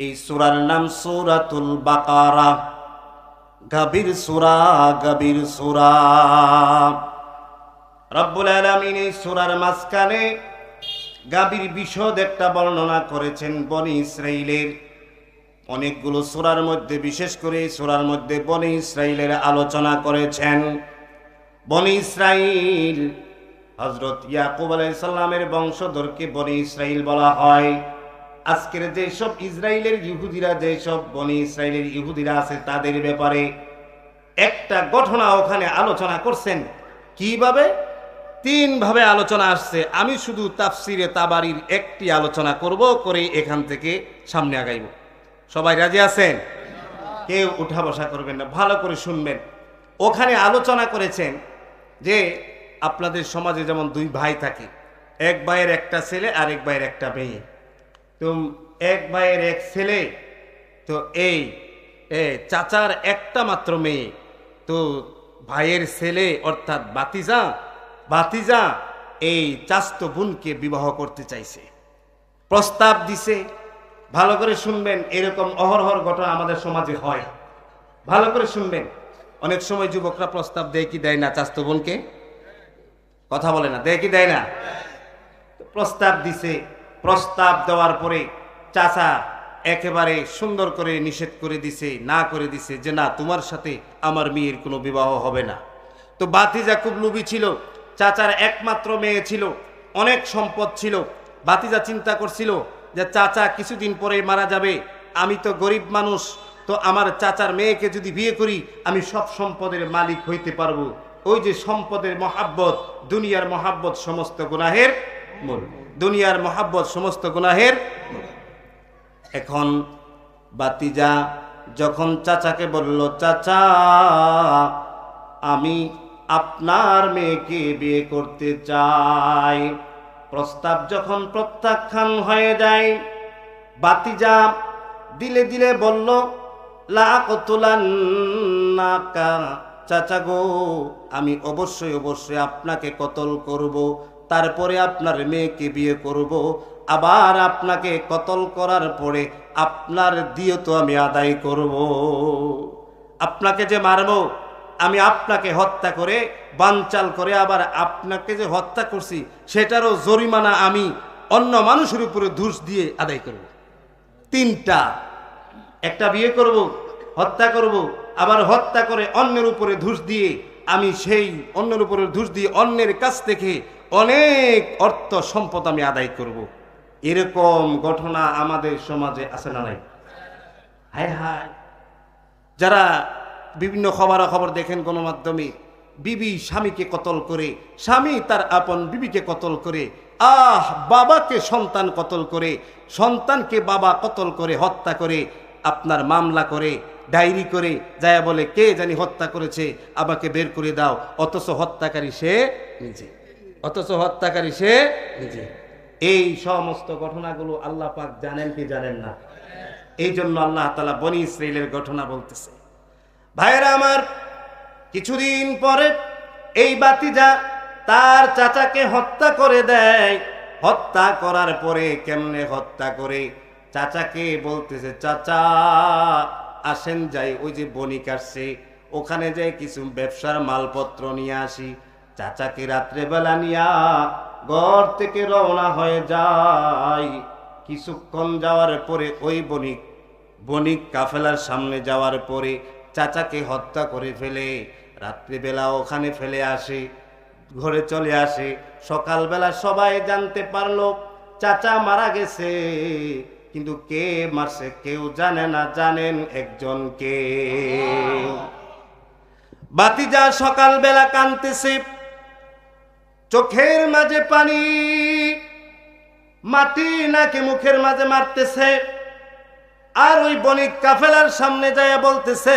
এই সুরার নাম সুরাতুল বাকারা। গাভীর সুরা গাভীর সুরা। রব্বুল আলমিন এই সুরার মাঝখানে গাভীর বিশদ একটা বর্ণনা করেছেন বনি ইসরাইলের। অনেকগুলো সুরার মধ্যে, বিশেষ করে সুরার মধ্যে বনি ইসরাইলের আলোচনা করেছেন। বনি ইসরাইল হজরত ইয়াকুব আলাইসাল্লামের বংশধরকে বনি ইসরাইল বলা হয়। আজকের যেসব ইসরায়েলের ইহুদিরা, যেসব বনি ইসরায়েলের ইহুদিরা আছে, তাদের ব্যাপারে একটা ঘটনা ওখানে আলোচনা করছেন। কীভাবে? তিন ভাবে আলোচনা আসছে। আমি শুধু তাফসিরে তাবারির একটি আলোচনা করব করে এখান থেকে সামনে আগাইব। সবাই রাজি আছেন? কেউ উঠা বসা করবেন না, ভালো করে শুনবেন। ওখানে আলোচনা করেছেন যে আপনাদের সমাজে যেমন দুই ভাই থাকে, এক ভাইয়ের একটা ছেলে আর এক ভাইয়ের একটা মেয়ে। তো এক ভাইয়ের এক ছেলে, তো এই চাচার একটা মাত্র মেয়ে। তো ভাইয়ের ছেলে অর্থাৎ বাতিজা বাতিজা এই চাস্ত বোনকে বিবাহ করতে চাইছে। প্রস্তাব দিছে, ভালো করে শুনবেন, এরকম অহরহর ঘটনা আমাদের সমাজে হয়। ভালো করে শুনবেন। অনেক সময় যুবকরা প্রস্তাব দেয় কি দেয় না চাস্ত বোনকে? কথা বলে না, দেয় কি দেয় না? প্রস্তাব দিছে প্রস্তাব দেওয়ার পরে চাচা একেবারে সুন্দর করে নিষেধ করে দিছে, না করে দিছে যে না, তোমার সাথে আমার মেয়ের কোনো বিবাহ হবে না। তো বাতিজা খুব লুবি ছিল, চাচার একমাত্র মেয়ে ছিল, অনেক সম্পদ ছিল। বাতিজা চিন্তা করছিল যে চাচা কিছুদিন পরে মারা যাবে, আমি তো গরিব মানুষ, তো আমার চাচার মেয়েকে যদি বিয়ে করি, আমি সব সম্পদের মালিক হইতে পারব। ওই যে সম্পদের মহাব্বত, দুনিয়ার মহাব্বত সমস্ত গুনাহের মূল দুনিয়ার মহাব্বত সমস্ত গুনাহের এখন বাতিজা যখন চাচাকে বলল, চাচা, আমি আপনার মেয়েকে বিয়ে করতে চাই। প্রস্তাব যখন প্রত্যাখ্যান হয়ে যায়, বাতিজা দিলে দিলে বলল, লাকতুলান্নাকা, চাচা গো, আমি অবশ্যই অবশ্যই আপনাকে কতল করব। তারপরে আপনার মেয়েকে বিয়ে করব। আবার আপনাকে কতল করার পরে আপনার দিয়ে তো আমি আদায় করব। আপনাকে যে মারব, আমি আপনাকে হত্যা করে, বানচাল করে আবার আপনাকে যে হত্যা করছি, সেটারও জরিমানা আমি অন্য মানুষের উপরে ধূস দিয়ে আদায় করব। তিনটা, একটা বিয়ে করব, হত্যা করব, আবার হত্যা করে অন্যের উপরে ধূস দিয়ে আমি সেই অন্যের উপরে ধূস দিয়ে অন্যের কাছ থেকে অনেক অর্থ সম্পদ আমি আদায় করব। এরকম ঘটনা আমাদের সমাজে আছে না নাই? হায় হায়। যারা বিভিন্ন খবরাখবর দেখেন গণমাধ্যমে, বিবি স্বামীকে কতল করে, স্বামী তার আপন বিবিকে কতল করে, আহ, বাবাকে সন্তান কতল করে, সন্তানকে বাবা কতল করে, হত্যা করে, আপনার মামলা করে, ডায়েরি করে, যায় বলে কে জানি হত্যা করেছে, আমাকে বের করে দাও, অথচ হত্যাকারী সে নিজে। অথচ হত্যাকারী সে নিজে। এই সমস্ত ঘটনাগুলো আল্লাহ পাক জানেন কি জানেন না? এই জন্য আল্লাহ তালা বনি ইসরায়েলের ঘটনা বলতেছে। ভাইয়েরা আমার, কিছুদিন পরে এই বাতিজা তার চাচাকে হত্যা করে দেয়। হত্যা করার পরে কেমনে হত্যা করে? চাচাকে বলতেছে, চাচা, আসেন যাই, ওই যে বণিক আসছে, ওখানে যাই কিছু ব্যবসার মালপত্র নিয়ে আসি। চাচাকে রাত্রেবেলা নিয়া ঘর থেকে রওনা হয়ে যায়। কিছুক্ষণ যাওয়ার পরে ওই বণিক বণিক কাফেলার সামনে যাওয়ার পরে চাচাকে হত্যা করে ফেলে। রাত্রিবেলা ওখানে ফেলে আসে, ঘরে চলে আসে। সকালবেলা সবাই জানতে পারল, চাচা মারা গেছে। কিন্তু কে মারছে কেউ জানে না, জানেন একজন কে। বাতিজা সকালবেলা কানতেছে চোখের মাঝে পানি, মাটি নাকি মুখের মাঝে মারতেছে। আর ওই বণিক কাফেলার সামনে যায় বলতেছে,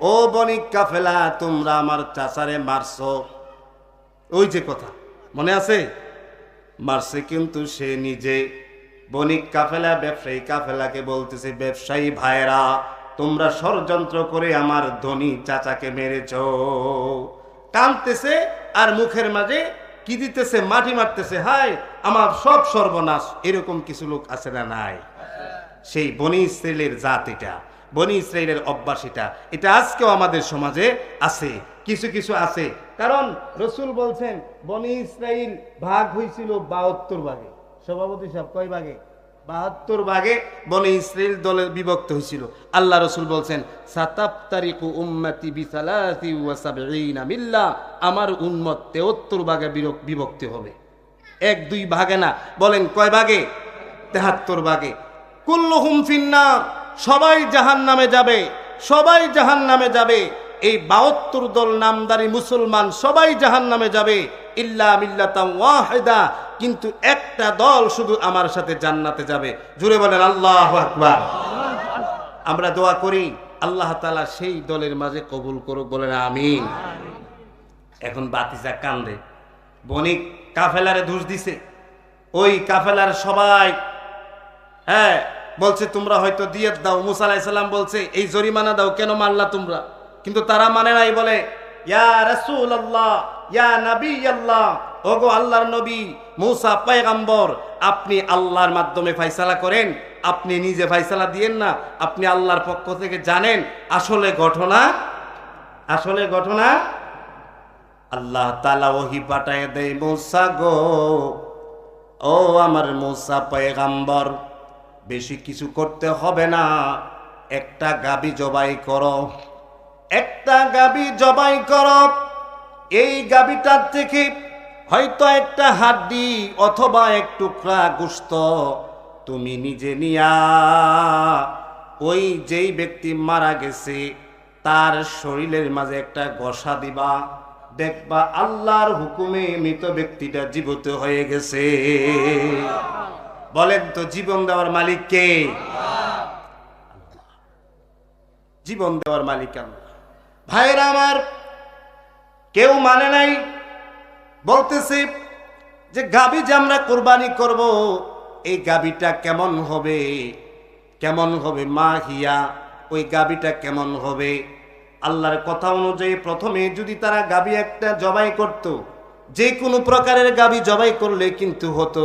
ও বণিক কাফেলা, তোমরা আমার চাচারে মারছো। ওই যে কথা, মনে আছে? মারছে কিন্তু সে নিজে। বণিক কাফেলা, ব্যবসায়ী কাফেলাকে বলতেছে, ব্যবসায়ী ভাইরা তোমরা ষড়যন্ত্র করে আমার ধনী চাচাকে মেরেছ। কানতেছে আর মুখের মাঝে কি দিতেছে, মাটি মারতেছে, হায়, আমার সব সর্বনাশ, এরকম কিছু লোক আছে না নাই? সেই বনি ইসরায়েলের জাত এটা, বনি ইসরায়েলের অভ্যাস এটা এটা আজকেও আমাদের সমাজে আছে, কিছু কিছু আছে। কারণ রসুল বলছেন, বনি ইসরায়েল ভাগ হয়েছিল বাহাত্তর ভাগে, সভাপতি সাহেব কয় ভাগে? বাহাত্তর ভাগে বনে ইসরায়েল দলে বিভক্ত হয়েছিল। আল্লাহ রসুল বলছেন সাতাপ্তারিকু উম্মতি বিসালাসি আমার উম্মত 73 ভাগে বিভক্তি হবে। এক, দুই ভাগে না, বলেন কয় ভাগে? তেহাত্তর ভাগে। কুল্লুহুম ফিন্নার, সবাই জাহান নামে যাবে, সবাই জাহান নামে যাবে, এই বাহাত্তর দল নামদারি মুসলমান সবাই জাহান নামে যাবে ইল্লা কিন্তু একটা দল শুধু আমার সাথে জান্নাতে যাবে। জুড়ে বলেন, আল্লাহ আকবার। আমরা দোয়া করি, আল্লাহ তাআলা সেই দলের মাঝে কবুল করুক, বলেন আমিন। এখন বাতিজা কান্দে। বণিক কাফেলারে দোষ দিছে। ওই কাফেলার সবাই হ্যাঁ বলছে, তোমরা হয়তো দিয়ে দাও। মুসা বলছে, এই জরিমানা দাও, কেন মারলা তোমরা? কিন্তু তারা মানে নাই, বলে, ইয়া রাসূল আল্লাহ ইয়া নবী আল্লাহ। ওগো আল্লাহর নবী, মুসা পয়গাম্বর, আপনি আল্লাহর মাধ্যমে ফাইসালা করেন, আপনি নিজে ফাইসালা দিয়েন না, আপনি আল্লাহর পক্ষ থেকে জানেন, আসলে ঘটনা আসলে ঘটনা, আল্লাহ তালা ওহি পাঠায় দেয় মুসা গো, ও আমার মুসা পয়গাম্বর, বেশি কিছু করতে হবে না, একটা গাবি জবাই করো, একটা গাবি জবাই করো। এই গাবিটার থেকে হয়তো একটা হাড্ডি অথবা এক টুকরা গুস্ত তুমি নিজে নিয়া। ওই যেই ব্যক্তি মারা গেছে, তার শরীরের মাঝে একটা গসা দিবা। দেখবা আল্লাহর হুকুমে মৃত ব্যক্তিটা জীবিত হয়ে গেছে। বলেন তো, জীবন দেওয়ার মালিক কে? জীবন দেওয়ার মালিক আল্লাহ। ভাইরা আমার কেউ মানে নাই। বলতেছে যে গাবি যে আমরা কোরবানি করব, এই গাবিটা কেমন হবে? কেমন হবে মা হিয়া? ওই গাবিটা কেমন হবে? আল্লাহর কথা অনুযায়ী প্রথমে যদি তারা গাবি একটা জবাই করত, যে কোনো প্রকারের গাবি জবাই করলে কিন্তু হতো।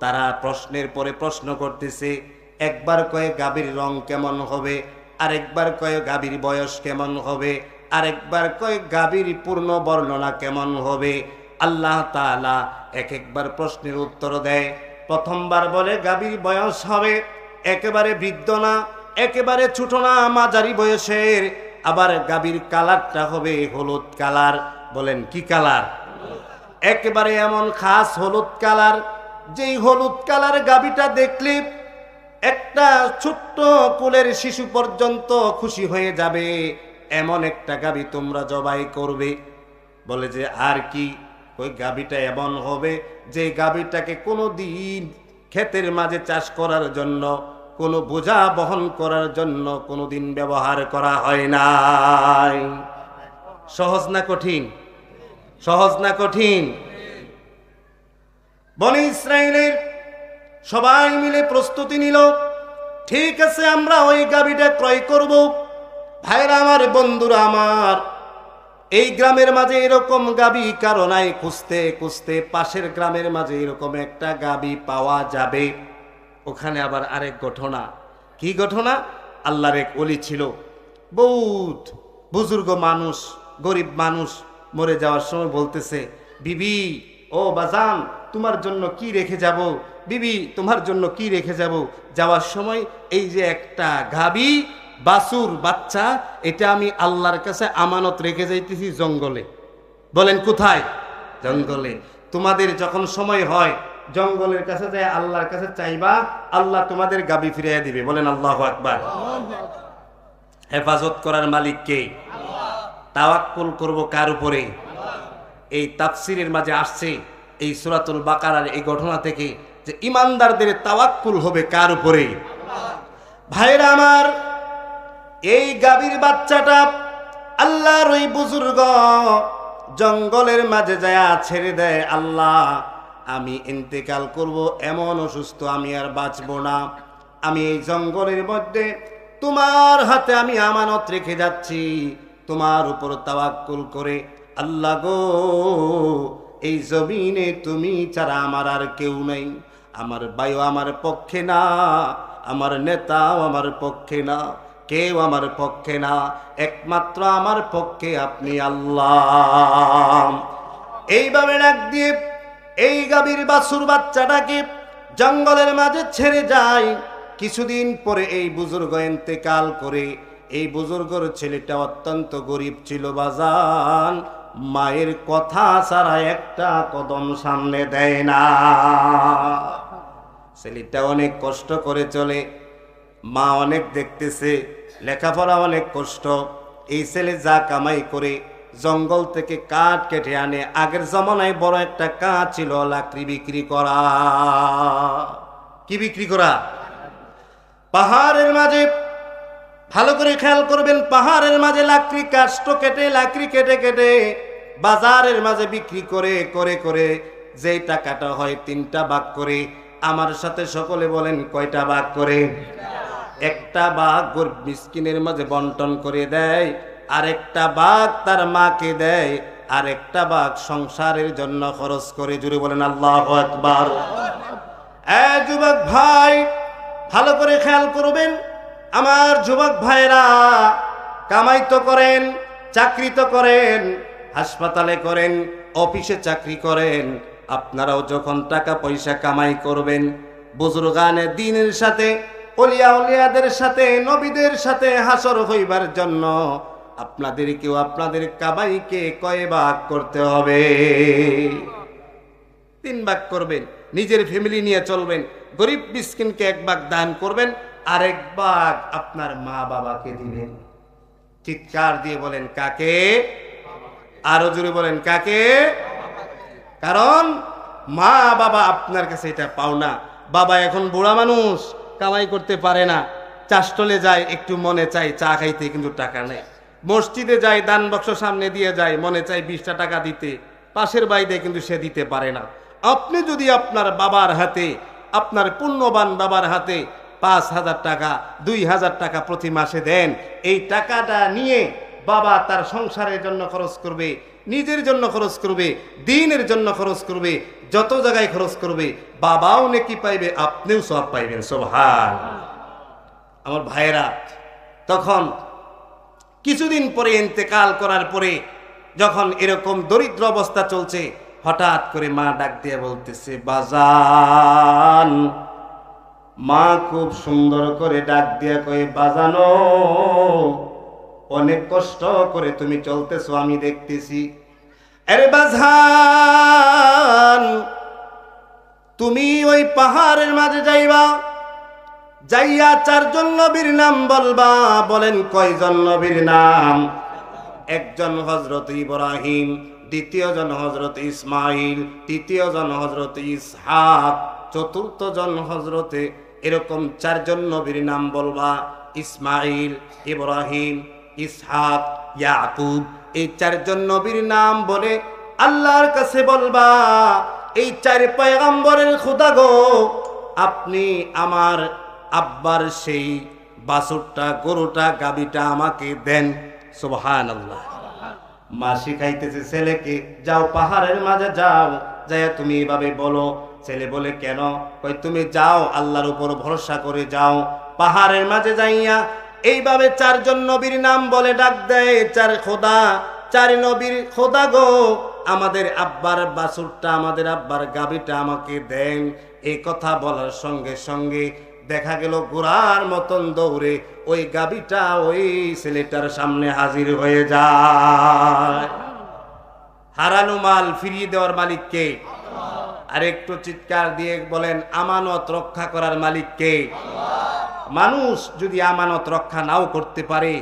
তারা প্রশ্নের পরে প্রশ্ন করতেছে, একবার কয়ে গাবির রং কেমন হবে? আরেকবার কয়ে গাবির বয়স কেমন হবে? আরেকবার কয়ে, গাভীর পূর্ণ বর্ণনা কেমন হবে? আল্লাহ তাআলা এক একবার প্রশ্নের উত্তর দেয়। প্রথমবার বলে, গাভীর বয়স হবে একেবারে বৃদ্ধ না, একেবারে ছোট না, মাঝারি বয়সের। আবার গাভীর কালারটা হবে হলুদ কালার। বলেন, কি কালার? একেবারে এমন খাস হলুদ কালার, যেই হলুদ কালার গাবিটা দেখলে একটা ছোট্ট কুলের শিশু পর্যন্ত খুশি হয়ে যাবে। এমন একটা গাবি তোমরা জবাই করবে। বলে যে, আর কি? ওই গাবিটা এমন হবে যে গাবিটাকে কোনো দিন ক্ষেতের মাঝে চাষ করার জন্য, কোনো বোঝা বহন করার জন্য কোনো দিন ব্যবহার করা হয় নাই। সহজ না কঠিন? সহজ না কঠিন? বনি ইসরায়েলের সবাই মিলে প্রস্তুতি নিল। ঠিক আছে, আমরা ওই গাবিটা ক্রয় করব। ভাইরা আমার, বন্ধুরা আমার, এই গ্রামের মাঝে এরকম গাবি কারও নাই। খুঁজতে খুঁজতে পাশের গ্রামের মাঝে এরকম একটা গাবি পাওয়া যাবে। ওখানে আবার আরেক ঘটনা। কি ঘটনা? আল্লাহর এক অলি ছিল। বহুত বুজুর্গ মানুষ, গরিব মানুষ মরে যাওয়ার সময় বলতেছে, বিবি, ও বাজান, তোমার জন্য কি রেখে যাব? বিবি, তোমার জন্য কি রেখে যাব? যাওয়ার সময় এই যে একটা গাবি বাসুর বাচ্চা, এটা আমি আল্লাহর কাছে আমানত রেখে যাইতেছি জঙ্গলে। বলেন, কোথায়? জঙ্গলে। তোমাদের যখন সময় হয়, জঙ্গলের কাছে যায়, আল্লাহর কাছে চাইবা, আল্লাহ তোমাদের গাবি ফিরিয়ে দিবে। বলেন, আল্লাহ আকবার। হেফাজত করার মালিক কে? তাওয়াক্কুল করব কার উপরে? এই তাফসিরের মাঝে আসছে, এই সুরাতুল বাকারার এই ঘটনা থেকে যে ইমানদারদের তাওয়াক্কুল হবে কার উপরে? ভাইরা আমার এই গাভীর বাচ্চাটা আল্লাহর ওই বুজুর্গ জঙ্গলের মাঝে যায় ছেড়ে দেয়, আল্লাহ, আমি ইন্তেকাল করব, এমন অসুস্থ আমি আর বাঁচব না। আমি এই জঙ্গলের মধ্যে তোমার হাতে আমি আমানত রেখে যাচ্ছি, তোমার উপর তাওয়াক্কুল করে। আল্লাহ গো, এই জমিনে তুমি ছাড়া আমার আর কেউ নেই। আমার বায়ু আমার পক্ষে না, আমার নেতাও আমার পক্ষে না। কেউ আমার পক্ষে না। একমাত্র আমার পক্ষে আপনি আল্লাহ। এইভাবে ডাক দিয়ে এই গাভীর বাছুর বাচ্চাটাকে জঙ্গলের মাঝে ছেড়ে যায়। কিছুদিন পরে এই বুজুর্গ এতেকাল করে এই বুজুর্গর ছেলেটা অত্যন্ত গরিব ছিল বাজান। মায়ের কথা ছাড়া একটা কদম সামনে দেয় না। ছেলেটা অনেক কষ্ট করে চলে। মা অনেক দেখতেছে। লেখাপড়া অনেক কষ্ট। এই ছেলে যা কামাই করে, জঙ্গল থেকে কাঠ কেটে আনে। আগের জমানায় বড় একটা কাঠ ছিল লাকড়ি বিক্রি করা। কি বিক্রি করা? পাহাড়ের মাঝে, ভালো করে খেয়াল করবেন, পাহাড়ের মাঝে লাকড়ি কাষ্ট কেটে, লাকড়ি কেটে কেটে বাজারের মাঝে বিক্রি করে করে করে যেই টাকাটা হয় তিনটা ভাগ করে, আমার সাথে সকলে বলেন কয়টা ভাগ করে? একটা বাঘ গরিব মিসকিনের মাঝে বন্টন করে দেয়, আরেকটা বাঘ তার মাকে দেয়, আরেকটা বাঘ সংসারের জন্য খরচ করে। জুড়ে বলেন, আল্লাহ একবার যুবক ভাই, ভালো করে খেয়াল করবেন। আমার যুবক ভাইরা কামাই তো করেন, চাকরি তো করেন, হাসপাতালে করেন, অফিসে চাকরি করেন, আপনারাও যখন টাকা পয়সা কামাই করবেন, বুজুর্গানে দিনের সাথে অলিয়া উলিয়াদের সাথে, নবীদের সাথে হাসর হইবার জন্য আপনাদেরকেও আপনাদের কামাইকে কয় ভাগ করতে হবে। তিন ভাগ করবেন, নিজের ফ্যামিলি নিয়ে চলবেন, গরিব মিসকিনকে এক ভাগ দান করবেন আর এক ভাগ আপনার মা বাবাকে দিবেন। চিৎকার দিয়ে বলেন, কাকে? আরও জোরে বলেন, কাকে? কারণ মা বাবা আপনার কাছে এটা পাওনা। বাবা এখন বুড়া মানুষ কামাই করতে পারে না। চাষটলে যায়, একটু মনে চাই চা খাইতে কিন্তু টাকা নেই। মসজিদে যায়, দান বক্স সামনে দিয়ে যায়, মনে চাই বিশটা টাকা দিতে। পাশের বাইরে কিন্তু সে দিতে পারে না। আপনি যদি আপনার বাবার হাতে, আপনার পুণ্যবান বাবার হাতে পাঁচ হাজার টাকা, দুই হাজার টাকা প্রতি মাসে দেন, এই টাকাটা নিয়ে বাবা তার সংসারের জন্য খরচ করবে, নিজের জন্য খরচ করবে, দিনের জন্য খরচ করবে, যত জায়গায় খরচ করবে, বাবাও নেকি পাইবে, আপনিও সব পাইবেন সোভান আমার ভাইয়েরা, তখন কিছুদিন পরে ইন্তেকাল করার পরে যখন এরকম দরিদ্র অবস্থা চলছে, হঠাৎ করে মা ডাক দিয়ে বলতেছে, বাজান। মা খুব সুন্দর করে ডাক দিয়ে কয়ে, বাজানো। অনেক কষ্ট করে তুমি চলতেছো, আমি দেখতেছি। আরে বাজান, তুমি ওই পাহাড়ের মাঝে যাইবা, যাইয়া চারজন নবীর নাম বলবা, বলেন কয়জন নবীর নাম? একজন হজরত ইব্রাহিম দ্বিতীয় জন হজরত ইসমাইল তৃতীয় জন হজরত ইসহাক চতুর্থ জন হজরতে এরকম চারজন নবীর নাম বলবা ইসমাইল ইব্রাহিম। ইসহাক, ইয়াকুব, এই চারজন নবীর নাম বলে আল্লাহর কাছে বলবা, এই চার পয়গম্বরের খুদা গো, আপনি আমার আব্বার সেই বাসুরটা গরুটা গাবিটা আমাকে দেন। সুবহান আল্লাহ মা শিখাইতেছে, ছেলেকে যাও পাহাড়ের মাঝে যাও যাই তুমি এভাবে বলো। ছেলে বলে, কেন? কই তুমি যাও, আল্লাহর উপর ভরসা করে যাও। পাহাড়ের মাঝে যাইয়া এইভাবে চারজন নবীর নাম বলে ডাক দেয়, চার খোদা, চার নবীর খোদা গো, আমাদের আব্বার বাসুরটা, আমাদের আব্বার গাবিটা আমাকে দেন। এই কথা বলার সঙ্গে সঙ্গে দেখা গেল গোড়ার মতন দৌড়ে ওই গাবিটা ওই ছেলেটার সামনে হাজির হয়ে যায়। হারানো মাল ফিরিয়ে দেওয়ার মালিককে আর একটু চিৎকার দিয়ে বলেন, আমানত রক্ষা করার মালিককে। মানুষ যদি আমানত রক্ষা নাও করতে পারে,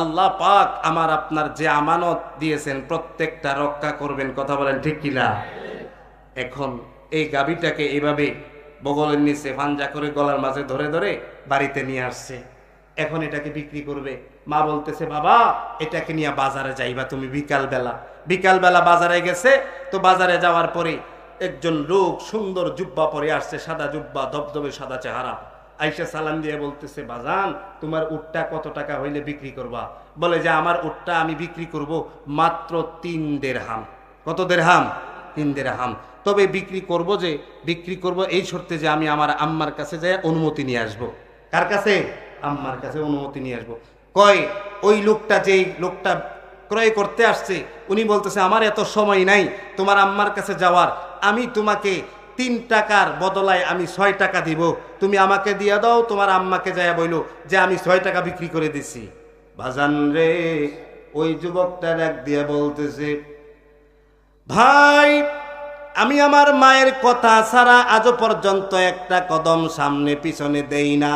আল্লাহ পাক আমার আপনার যে আমানত দিয়েছেন প্রত্যেকটা রক্ষা করবেন, কথা বলেন ঠিক কিনা এখন এই গাবিটাকে এইভাবে বগলের নিচে ফাঞ্জা করে গলার মাঝে ধরে ধরে বাড়িতে নিয়ে আসছে। এখন এটাকে বিক্রি করবে। মা বলতেছে, বাবা, এটাকে নিয়ে বাজারে যাইবা তুমি বিকাল বেলা বিকাল বেলা বাজারে গেছে, তো বাজারে যাওয়ার পরে একজন লোক সুন্দর জুব্বা পরে আসছে, সাদা জুব্বা, ধবধবে সাদা চেহারা। আইসা সালাম দিয়ে বলতেছে, বাজান, তোমার উটটা কত টাকা হইলে বিক্রি করবা? বলে যে, আমার উটটা আমি বিক্রি করব মাত্র তিন দেড়হাম। কত দেড়হাম? তিন দেড়হাম। তবে বিক্রি করব যে, বিক্রি করব এই শর্তে যে, আমি আমার আম্মার কাছে যাই অনুমতি নিয়ে আসব। কার কাছে? আম্মার কাছে অনুমতি নিয়ে আসব। কয়, ওই লোকটা যেই লোকটা ক্রয় করতে আসছে, উনি বলতেছে, আমার এত সময় নাই, তোমার আম্মার কাছে যাওয়ার, আমি তোমাকে তিন টাকার বদলায় আমি ছয় টাকা দিব। তুমি আমাকে দিয়ে দাও, তোমার আম্মাকে যায় বইলো যে আমি ছয় টাকা বিক্রি করে দিছি। ভাজান রে, ওই যুবকটা এক দিয়ে বলতেছে, ভাই, আমি আমার মায়ের কথা ছাড়া আজও পর্যন্ত একটা কদম সামনে পিছনে দেই না।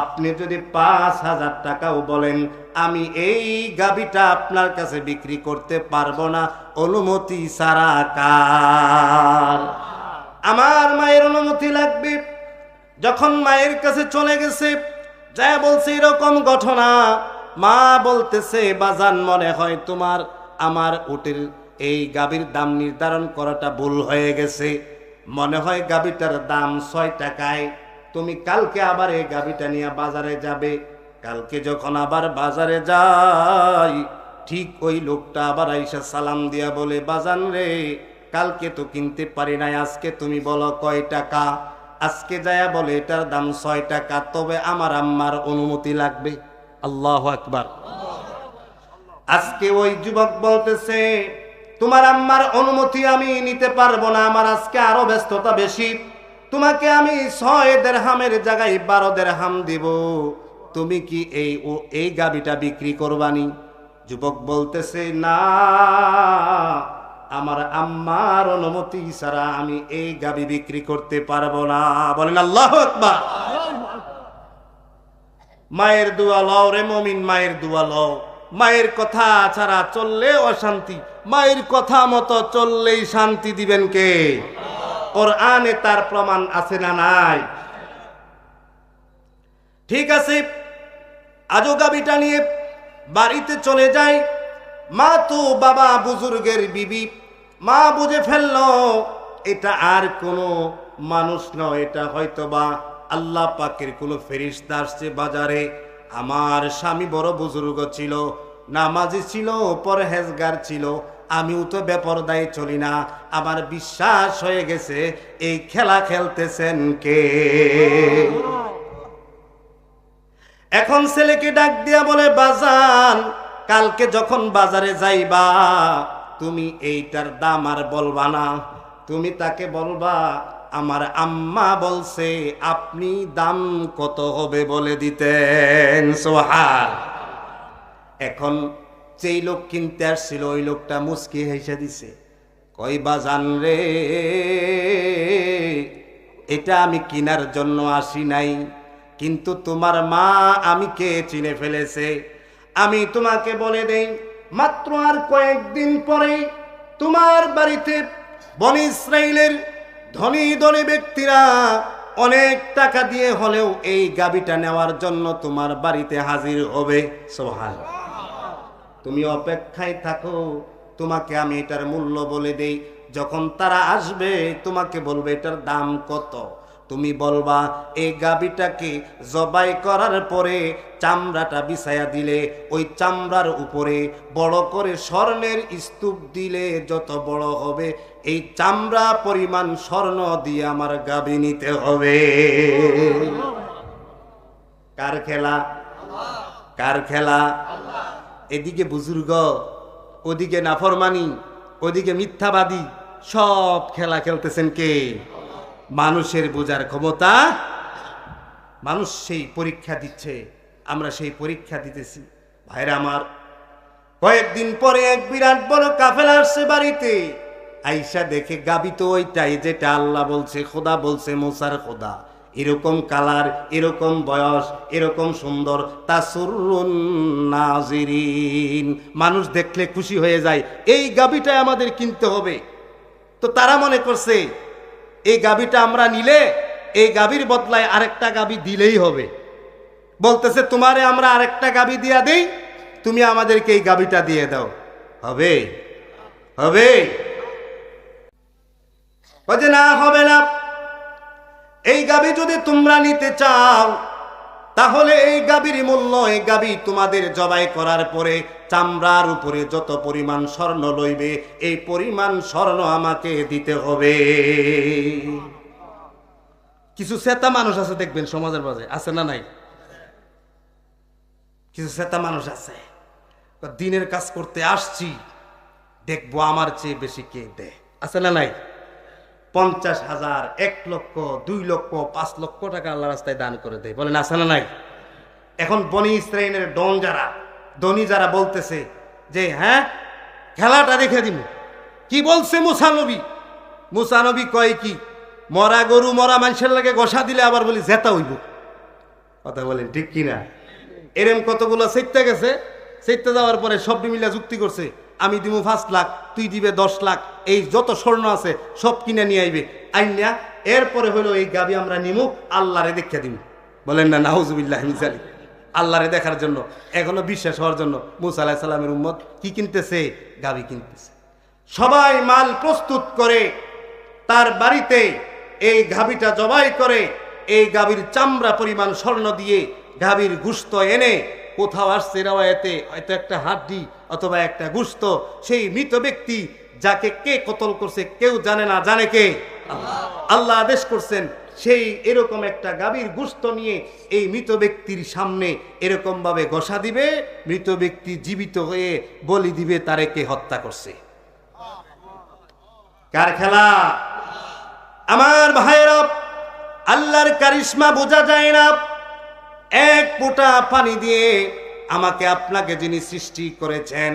আপনি যদি পাঁচ হাজার টাকাও বলেন, আমি এই গাবিটা আপনার কাছে বিক্রি করতে পারব না। অনুমতি সারা কার? আমার মায়ের অনুমতি লাগবে। যখন মায়ের কাছে চলে গেছে, যা বলছে এরকম ঘটনা, মা বলতেছে, বাজান, মনে হয় তোমার আমার উটের এই গাবির দাম নির্ধারণ করাটা ভুল হয়ে গেছে। মনে হয় গাবিটার দাম ছয় টাকায়। তুমি কালকে আবার এই গাবিটা নিয়ে বাজারে যাবে। কালকে যখন আবার বাজারে যাই, ঠিক ওই লোকটা আবার আইসা সালাম দিয়া বলে, বাজান রে কালকে তো কিনতে পারি নাই, আজকে তুমি বলো কয় টাকা? আজকে যায়া বলে এটার দাম ছয় টাকা, তবে আমার আম্মার অনুমতি লাগবে। আল্লাহ আকবার। আজকে ওই যুবক বলতেছে, তোমার আম্মার অনুমতি আমি নিতে পারব না, আমার আজকে আরও ব্যস্ততা বেশি। তোমাকে আমি ছয় দেড়হামের জায়গায় বারো দেড়হাম দিব। তুমি কি এই এই গাবিটা বিক্রি করবানি? যুবক বলতেছে, না। আমার আম্মার অনুমতি ছাড়া আমি এই গাবি বিক্রি করতে পারব না। বলেন আল্লাহ মায়ের দোয়া লও রে মমিন, মায়ের দোয়া লও। মায়ের কথা ছাড়া চললে অশান্তি। মায়ের কথা মতো চললেই শান্তি দিবেন কে? ওর আনে তার প্রমাণ আছে না নাই? ঠিক আছে, আজও গাবিটা নিয়ে বাড়িতে চলে যায় মা তো বাবা বুজুর্গের বিবি। মা বুঝে ফেলল, এটা আর কোনো মানুষ নয়, এটা হয়তো বা আল্লাহ পাকের কোনো ফেরিস্তা আসছে বাজারে। আমার স্বামী বড় বুজুর্গ ছিল, নামাজি ছিল, পরহেজগার ছিল, আমিও তো বেপরদায় চলি না। আমার বিশ্বাস হয়ে গেছে, এই খেলা খেলতেছেন কে? এখন ছেলেকে ডাক দিয়া বলে, বাজান, কালকে যখন বাজারে যাইবা তুমি এইটার দাম আর বলবা না। তুমি তাকে বলবা, আমার আম্মা বলছে আপনি দাম কত হবে বলে দিতেন। সোহার এখন যেই লোক কিনতে আসছিল, ওই লোকটা মুসকি হেসে দিছে, কই বাজান রে, এটা আমি কিনার জন্য আসি নাই, কিন্তু তোমার মা আমি কে চিনে ফেলেছে? আমি তোমাকে বলে দেই মাত্র আর কয়েকদিন পরে তোমার বাড়িতে বনি ইসরায়েলের ধনী ধনী ব্যক্তিরা অনেক টাকা দিয়ে হলেও এই গাবিটা নেওয়ার জন্য তোমার বাড়িতে হাজির হবে। সোহান তুমি অপেক্ষায় থাকো। তোমাকে আমি এটার মূল্য বলে দেই। যখন তারা আসবে, তোমাকে বলবে এটার দাম কত। তুমি বলবা, এই গাবিটাকে জবাই করার পরে চামড়াটা বিছায়া দিলে, ওই চামড়ার উপরে বড় করে স্বর্ণের স্তূপ দিলে যত বড় হবে, এই চামড়া পরিমাণ স্বর্ণ দিয়ে আমার গাবি নিতে হবে। কার খেলা? কার খেলা? এদিকে বুজুর্গ, ওদিকে নাফরমানি, ওদিকে মিথ্যাবাদী, সব খেলা খেলতেছেন কে? মানুষের বোঝার ক্ষমতা মানুষ সেই পরীক্ষা দিচ্ছে, আমরা সেই পরীক্ষা দিতেছি। ভাইরা আমার, কয়েকদিন পরে এক বিরাট বড় কাফেলা আসছে বাড়িতে। আইসা দেখে গাবি তো ওইটাই যেটা আল্লাহ বলছে, খোদা বলছে, মোসার খোদা। এরকম কালার, এরকম বয়স, এরকম সুন্দর নাজিরিন। মানুষ দেখলে খুশি হয়ে যায়, এই গাবিটাই আমাদের কিনতে হবে। তো তারা মনে করছে এই গাবিটা আমরা নিলে, এই গাবির বদলায় আরেকটা গাবি দিলেই হবে। বলতেছে, তোমারে আমরা আরেকটা গাবি দিয়া দেই, তুমি আমাদেরকে এই গাবিটা দিয়ে দাও। হবে হবে। বলছে, না, হবে না। এই গাবি যদি তোমরা নিতে চাও, তাহলে এই গাবির মূল্য, এই গাবি তোমাদের জবাই করার পরে চামড়ার উপরে যত পরিমাণ স্বর্ণ লইবে, এই পরিমাণ স্বর্ণ আমাকে দিতে হবে। কিছু সেতা মানুষ আছে দেখবেন সমাজের মাঝে, আছে না নাই? কিছু সেতা মানুষ আছে। দিনের কাজ করতে আসছি, দেখব আমার চেয়ে বেশি কে দেয়। আছে না নাই? পঞ্চাশ হাজার, এক লক্ষ, দুই লক্ষ, পাঁচ লক্ষ টাকা আল্লাহ রাস্তায় দান করে দেয়। বলেন, আছে না নাই? এখন বনি ইসরায়েলের ডন যারা ধনী যারা বলতেছে যে হ্যাঁ খেলাটা রেখে দিব কি বলছে মুসানবী মুসানবী কয় কি, মরা গরু মরা মানুষের লাগে গসা দিলে আবার বলি জেতা হইব। কথা বলেন ঠিক কিনা? এরম কতগুলো সেটতে গেছে সেটতে যাওয়ার পরে সব মিলে যুক্তি করছে, আমি দিব পাঁচ লাখ, তুই দিবে দশ লাখ, এই যত স্বর্ণ আছে সব কিনে নিয়ে আইবে। আইনা, এরপরে হলো এই গাবি আমরা নিমু, আল্লাহরে দেখে দিব বলেন না নাহুজুবিল্লাহ মিসালি আল্লাহরে দেখার জন্য, এখনও বিশ্বাস হওয়ার জন্য মুসা আলাহ সাল্লামের উম্মত কি কিনতেছে? গাবি কিনতেছে। সবাই মাল প্রস্তুত করে তার বাড়িতে এই গাবিটা জবাই করে, এই গাভীর চামড়া পরিমাণ স্বর্ণ দিয়ে গাভীর গুস্ত এনে কোথাও আসছে রাওয়ায়াতে, হয়তো একটা হাড্ডি অথবা একটা গুস্ত, সেই মৃত ব্যক্তি যাকে কে কতল করছে কেউ জানে না, জানে কে? আল্লাহ আদেশ করছেন সেই এরকম একটা গাভীর গুস্ত নিয়ে এই মৃত ব্যক্তির সামনে এরকম ভাবে ঘষা দিবে, মৃত ব্যক্তি জীবিত হয়ে বলি দিবে, তারে কে হত্যা করছে। কার খেলা? আমার ভাইয়েরা, আল্লাহর কারিশ্মা বোঝা যায় না। এক ফোঁটা পানি দিয়ে আমাকে আপনাকে যিনি সৃষ্টি করেছেন,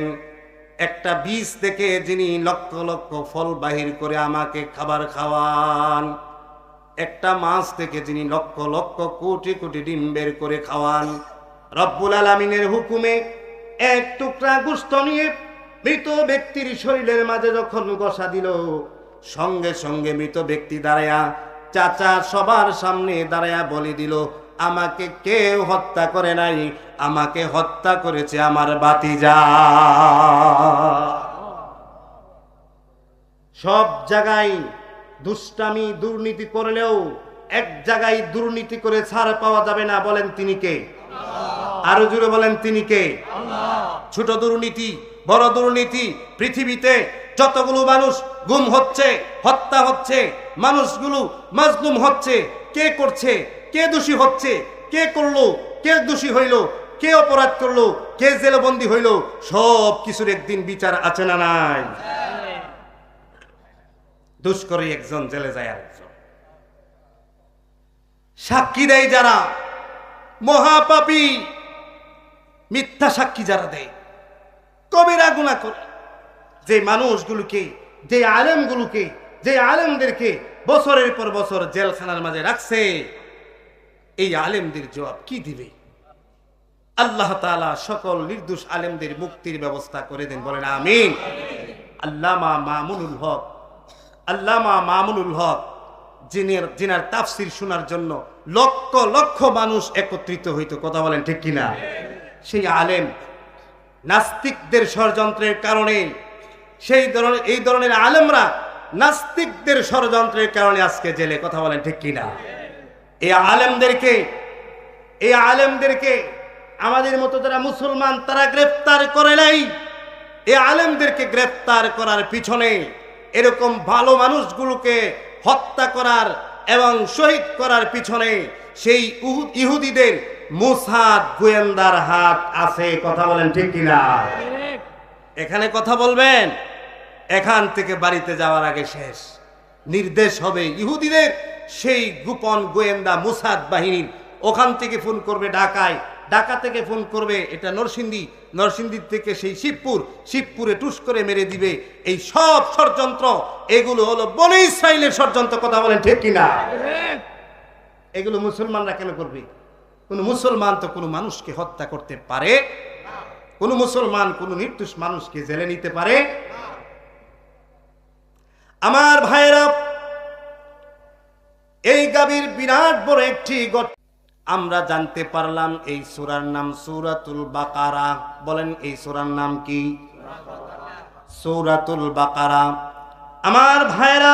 একটা বীজ থেকে যিনি লক্ষ লক্ষ ফল বাহির করে আমাকে খাবার খাওয়ান। একটা মাছ থেকে তিনি লক্ষ লক্ষ কোটি কোটি ডিম বের করে খাওয়ান। রব্বুল আলমিনের হুকুমে এক টুকরা গুস্ত নিয়ে মৃত ব্যক্তির শরীরের মাঝে যখন বসা দিল, সঙ্গে সঙ্গে মৃত ব্যক্তি দাঁড়ায়া চাচা সবার সামনে দাঁড়ায়া বলে দিল, আমাকে কেউ হত্যা করে নাই, আমাকে হত্যা করেছে আমার বাতিজা। সব জায়গায় দুষ্টামি দুর্নীতি করলেও এক জায়গায় দুর্নীতি করে ছাড় পাওয়া যাবে না বলেন তিনি কে? আরও জুড়ে বলেন তিনি কে? ছোট দুর্নীতি বড় দুর্নীতি পৃথিবীতে যতগুলো মানুষ গুম হচ্ছে হত্যা হচ্ছে মানুষগুলো মাজলুম হচ্ছে কে করছে কে দোষী হচ্ছে কে করল কে দোষী হইল কে অপরাধ করল কে জেলবন্দি হইল সব কিছুর একদিন বিচার আছে না নাই? দুষ্করে একজন জেলে যায় আরেকজন। সাক্ষী দেয় যারা, মহাপাপী, মিথ্যা সাক্ষী যারা দেয়। কবিরা গুণা করে। যে মানুষগুলোকে, যে আলেমগুলোকে, যে আলেমদেরকে বছরের পর বছর জেলখানার মাঝে রাখছে, এই আলেমদের জবাব কি দিবে? আল্লাহ তাআলা সকল নির্দোষ আলেমদের মুক্তির ব্যবস্থা করে দেন, বলেন আমিন। আল্লামা মামুনুল হক আল্লামা মামুনুল হক যিনি যিনার তাফসির শোনার জন্য লক্ষ লক্ষ মানুষ একত্রিত হইতো কথা বলেন ঠিক কিনা? সেই আলেম নাস্তিকদের ষড়যন্ত্রের কারণে, সেই ধরনের এই ধরনের আলেমরা নাস্তিকদের ষড়যন্ত্রের কারণে আজকে জেলে কথা বলেন ঠিক কিনা? এই আলেমদেরকে এই আলেমদেরকে আমাদের মতো যারা মুসলমান তারা গ্রেফতার করে নাই। এই আলেমদেরকে গ্রেফতার করার পিছনে এরকম ভালো মানুষগুলোকে হত্যা করার এবং শহীদ করার পিছনে সেই ইহুদিদের মুসাদ গোয়েন্দার হাত আছে। কথা বলেন ঠিক কিনা? এখানে কথা বলবেন, এখান থেকে বাড়িতে যাওয়ার আগে শেষ। নির্দেশ হবে ইহুদিদের সেই গোপন গোয়েন্দা মুসাদ বাহিনীর। ওখান থেকে ফোন করবে ঢাকায়। ঢাকা থেকে ফোন করবে, এটা নরসিংদী নরসিংদীর থেকে সেই শিবপুর, শিবপুরে টুস করে মেরে দিবে এই সব ষড়যন্ত্র। এগুলো হলো বনে ইসরায়েলের ষড়যন্ত্র, কথা বলেন ঠিক কিনা? এগুলো মুসলমানরা কেন করবে? কোন মুসলমান তো কোনো মানুষকে হত্যা করতে পারে কোন মুসলমান, কোন নির্দোষ মানুষকে জেলে নিতে পারে আমার ভাইয়েরা, এই গাভীর বিরাট বড় একটি গঠ- আমরা জানতে পারলাম এই সুরার নাম সুরাতুল বাকারা। বলেন এই সুরার নাম কি? সৌরাতুল বাকারা। আমার ভাইয়েরা